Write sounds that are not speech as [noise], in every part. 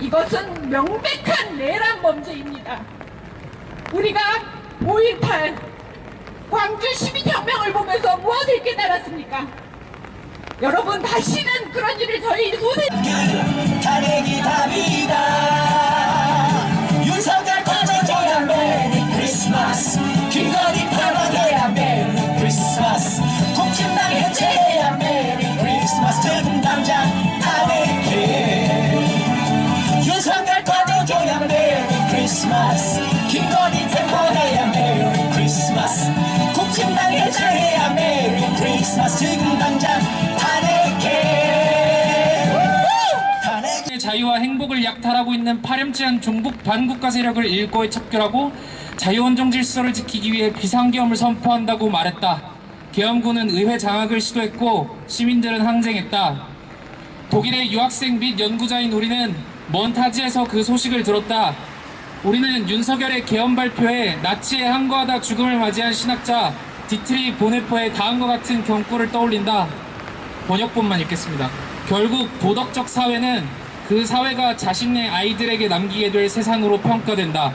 이것은 명백한 내란 범죄입니다. 우리가 5.18 광주 시민혁명을 보면서 무엇을 깨달았습니까? 여러분 다시는 그런 일을 저희 눈에 탄핵이 답이다 행복을 약탈하고 있는 파렴치한 종북 반국가 세력을 일거에 척결하고 자유원정 질서를 지키기 위해 비상계엄을 선포한다고 말했다. 계엄군은 의회 장악을 시도했고 시민들은 항쟁했다. 독일의 유학생 및 연구자인 우리는 먼 타지에서 그 소식을 들었다. 우리는 윤석열의 개헌 발표에 나치에 항거하다 죽음을 맞이한 신학자 디트리 보네퍼의 다음과 같은 경구를 떠올린다. 번역본만 읽겠습니다. 결국 도덕적 사회는 그 사회가 자신의 아이들에게 남기게 될 세상으로 평가된다.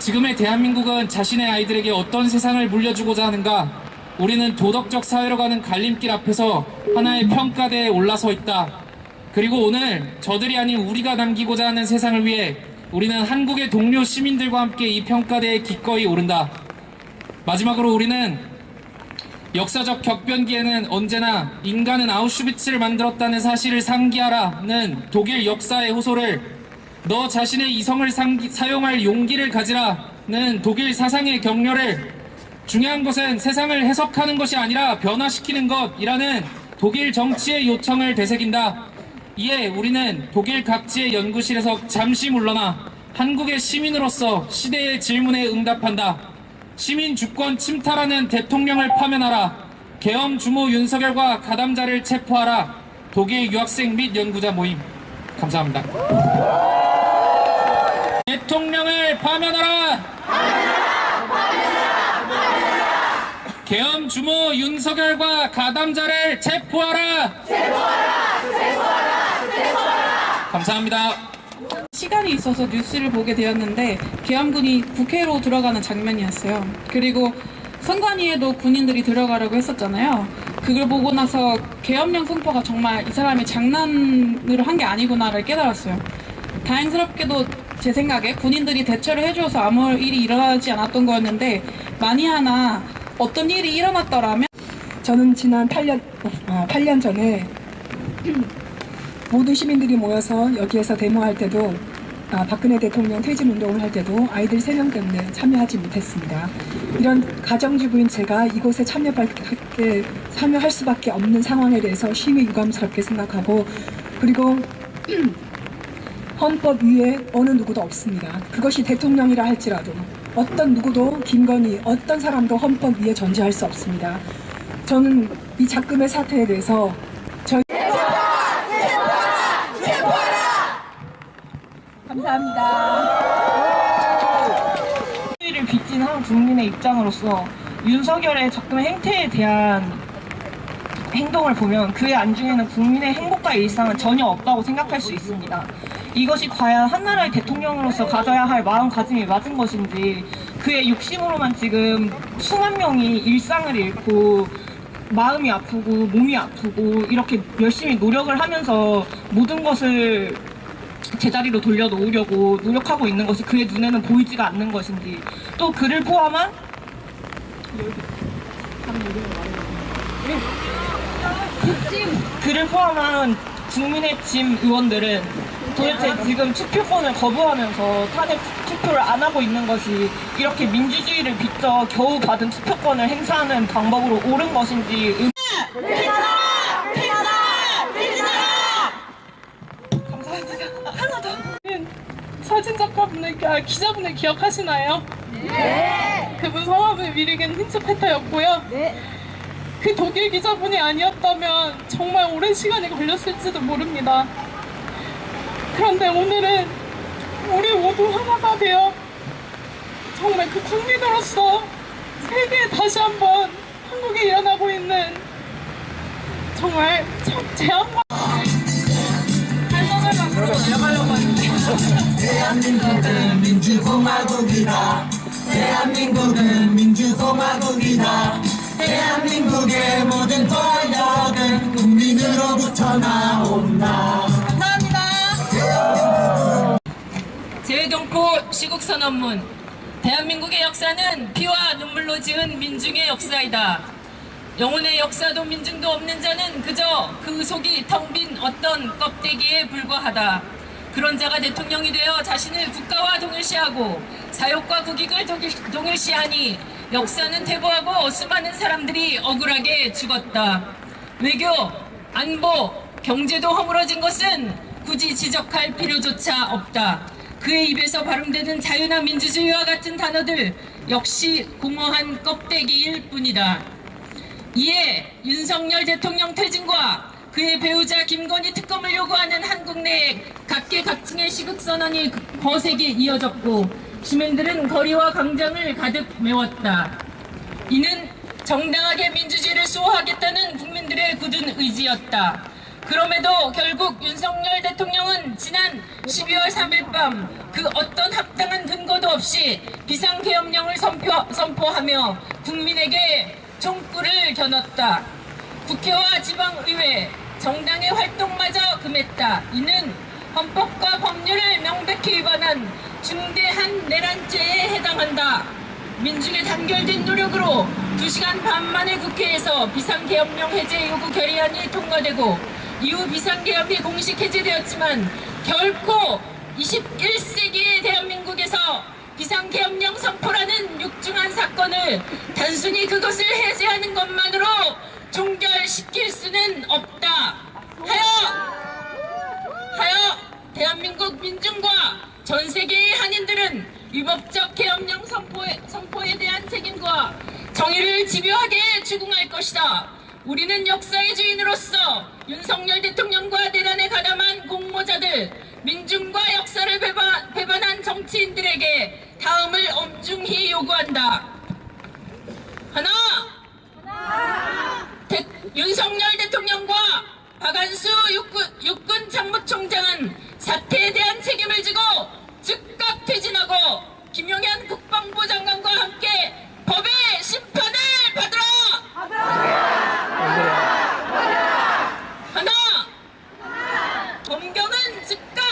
지금의 대한민국은 자신의 아이들에게 어떤 세상을 물려주고자 하는가? 우리는 도덕적 사회로 가는 갈림길 앞에서 하나의 평가대에 올라서 있다. 그리고 오늘 저들이 아닌 우리가 남기고자 하는 세상을 위해 우리는 한국의 동료 시민들과 함께 이 평가대에 기꺼이 오른다. 마지막으로 우리는 역사적 격변기에는 언제나 인간은 아우슈비츠를 만들었다는 사실을 상기하라는 독일 역사의 호소를 너 자신의 이성을 상기- 사용할 용기를 가지라는 독일 사상의 격려를 중요한 것은 세상을 해석하는 것이 아니라 변화시키는 것이라는 독일 정치의 요청을 되새긴다. 이에 우리는 독일 각지의 연구실에서 잠시 물러나 한국의 시민으로서 시대의 질문에 응답한다. 시민 주권 침탈하는 대통령을 파면하라. 계엄 주모 윤석열과 가담자를 체포하라. 독일 유학생 및 연구자 모임. 감사합니다. 대통령을 파면하라. 계엄 주모 윤석열과 가담자를 체포하라. 감사합니다. 시간이 있어서 뉴스를 보게 되었는데 계엄군이 국회로 들어가는 장면이었어요. 그리고 선관위에도 군인들이 들어가라고 했었잖아요. 그걸 보고 나서 계엄령 선포가 정말 이 사람이 장난으로 한 게 아니구나를 깨달았어요. 다행스럽게도 제 생각에 군인들이 대처를 해줘서 아무 일이 일어나지 않았던 거였는데 만이 하나 어떤 일이 일어났더라면 저는 지난 8년, 아, 8년 전에 모든 시민들이 모여서 여기에서 데모할 때도 아, 박근혜 대통령 퇴진 운동을 할 때도 아이들 3명 때문에 참여하지 못했습니다. 이런 가정주부인 제가 이곳에 참여할게, 참여할 수밖에 없는 상황에 대해서 심히 유감스럽게 생각하고 그리고 [clears throat] 헌법 위에 어느 누구도 없습니다. 그것이 대통령이라 할지라도 어떤 누구도 김건희 어떤 사람도 헌법 위에 존재할 수 없습니다. 저는 이 작금의 사태에 대해서 저희 를 빚진 한 국민의 입장으로서 윤석열의 적금의 행태에 대한 행동을 보면 그의 안중에는 국민의 행복과 일상은 전혀 없다고 생각할 수 있습니다. 이것이 과연 한나라의 대통령으로서 가져야 할 마음가짐이 맞은 것인지 그의 욕심으로만 지금 수만 명이 일상을 잃고 마음이 아프고 몸이 아프고 이렇게 열심히 노력을 하면서 모든 것을 제자리로 돌려놓으려고 노력하고 있는 것이 그의 눈에는 보이지가 않는 것인지 또 그를 포함한 그를 포함한 국민의 짐 의원들은 도대체 지금 투표권을 거부하면서 탄핵 투표를 안 하고 있는 것이 이렇게 민주주의를 빚져 겨우 받은 투표권을 행사하는 방법으로 옳은 것인지 의... 감사합니다. 하나 더. 사진 작가분들, 아, 기자분들 기억하시나요? 네. 그분 성함은 미르겐 힌츠페터였고요. 네. 그 독일 기자분이 아니었다면 정말 오랜 시간이 걸렸을지도 모릅니다. 그런데 오늘은 우리 모두 하나가 되어 정말 그 국민으로서 세계에 다시 한번 한국에 일어나고 있는 정말 참 재앙과 발전을 만들어 나가려고 하는 대한민국은 민주공화국이다 대한민국은 민주공화국이다 대한민국의 모든 권력은 국민으로부터 나온다 재외동포 시국선언문 대한민국의 역사는 피와 눈물로 지은 민중의 역사이다. 영혼의 역사도 민중도 없는 자는 그저 그 속이 텅 빈 어떤 껍데기에 불과하다. 그런 자가 대통령이 되어 자신을 국가와 동일시하고 사욕과 국익을 동일- 동일시하니 역사는 퇴보하고 수많은 사람들이 억울하게 죽었다. 외교, 안보, 경제도 허물어진 것은 굳이 지적할 필요조차 없다. 그의 입에서 발음되는 자유나 민주주의와 같은 단어들 역시 공허한 껍데기일 뿐이다. 이에 윤석열 대통령 퇴진과 그의 배우자 김건희 특검을 요구하는 한국 내 각계각층의 시국선언이 거세게 이어졌고 시민들은 거리와 광장을 가득 메웠다. 이는 정당하게 민주주의를 수호하겠다는 국민들의 굳은 의지였다. 그럼에도 결국 윤석열 대통령은 지난 12월 3일 밤 그 어떤 합당한 근거도 없이 비상계엄령을 선포, 선포하며 국민에게 총구를 겨눴다. 국회와 지방의회, 정당의 활동마저 금했다. 이는 헌법과 법률을 명백히 위반한 중대한 내란죄에 해당한다. 민중의 단결된 노력으로 2시간 반 만에 국회에서 비상계엄령 해제 요구 결의안이 통과되고 이후 비상계엄이 공식 해제되었지만 결코 21세기의 대한민국에서 비상계엄령 선포라는 육중한 사건을 단순히 그것을 해제하는 것만으로 종결시킬 수는 없다. 하여 하여 대한민국 민중과 전 세계의 한인들은 위법적 계엄령 선포에, 선포에 대한 책임과 정의를 집요하게 추궁할 것이다. 우리는 역사의 주인으로서 윤석열 대통령과 내란에 가담한 공모자들, 민중과 역사를 배반, 배반한 정치인들에게 다음을 엄중히 요구한다. 하나, 대- 윤석열 대통령과 박안수 육군, 육군 참모총장은 사태에 대한 책임을 지고 즉각 퇴진하고 김용현 국방부 장관과 함께 법의 심판을 받으라! 하나! 검경은 즉각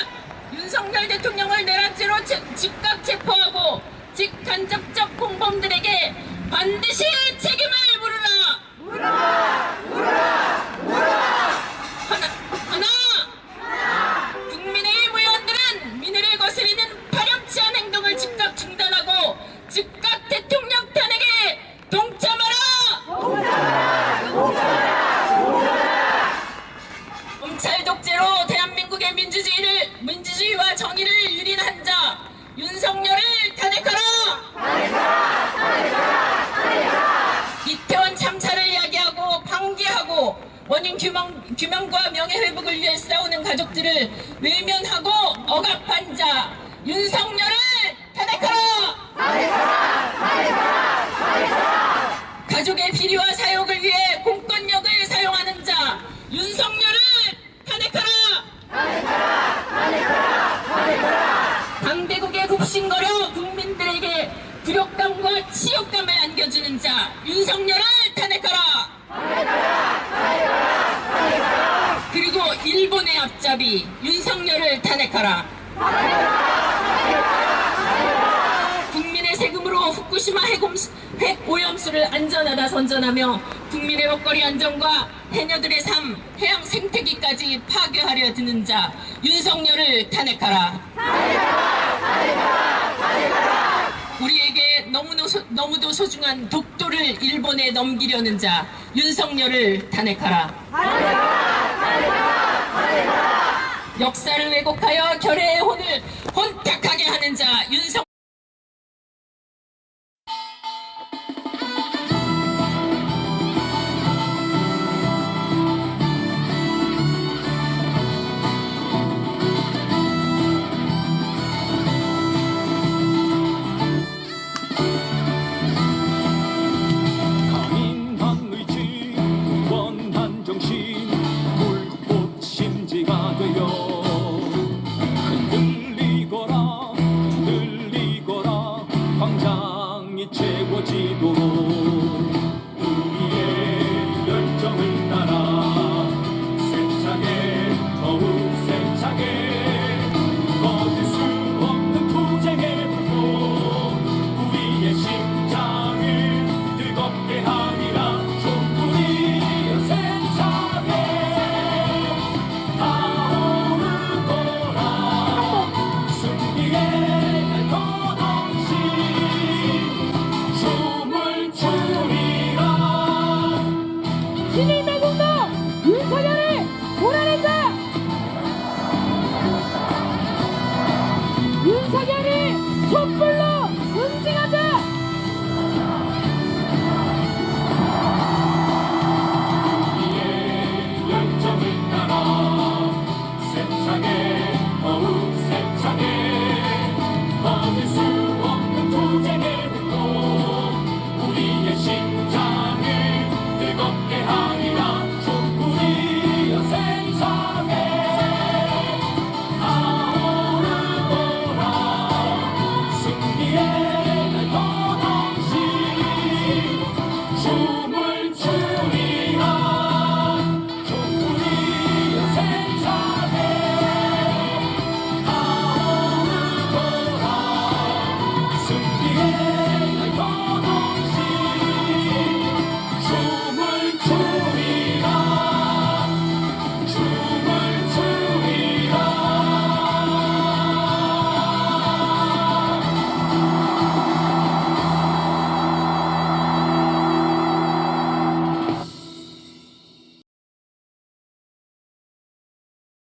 윤석열 대통령을 내란죄로 체- 즉각 체포하고 직간접적 공범들에게 반드시 책임을 물으라! 하나, 하나! 국민의힘 의원들은 민의를 거스리는 파렴치한 행동을 즉각 중단하고 즉각 대통령 탄핵에 동참하라! 검찰 독재로 대한민국의 민주주의를 민주주의와 정의를 유린한 자 윤석열을 탄핵하라! 이태원 참사를 이야기하고 방기하고 원인 규명, 규명과 명예회복을 위해 싸우는 가족들을 외면하고 억압한 자 윤석열을 탄핵하라! 가족의 비리와 사욕을 위해 공권력을 사용하는 자 윤석열을 탄핵하라! 강대국의 굽신거려 국민들에게 굴욕감과 치욕감을 안겨주는 자 윤석열을 탄핵하라! 그리고 일본의 앞잡이 윤석열을 탄핵하라! 국민의 세금으로 후쿠시마 핵옴, 핵 오염수를 안전하다 선전하며 국민의 먹거리 안전과 해녀들의 삶, 해양 생태계까지 파괴하려 드는 자 윤석열을 탄핵하라. 우리에게 너무도, 소, 너무도 소중한 독도를 일본에 넘기려는 자 윤석열을 탄핵하라. 역사를 왜곡하여 결의의 혼을 혼탁하게 하는 자 윤석 사랑이 최고지도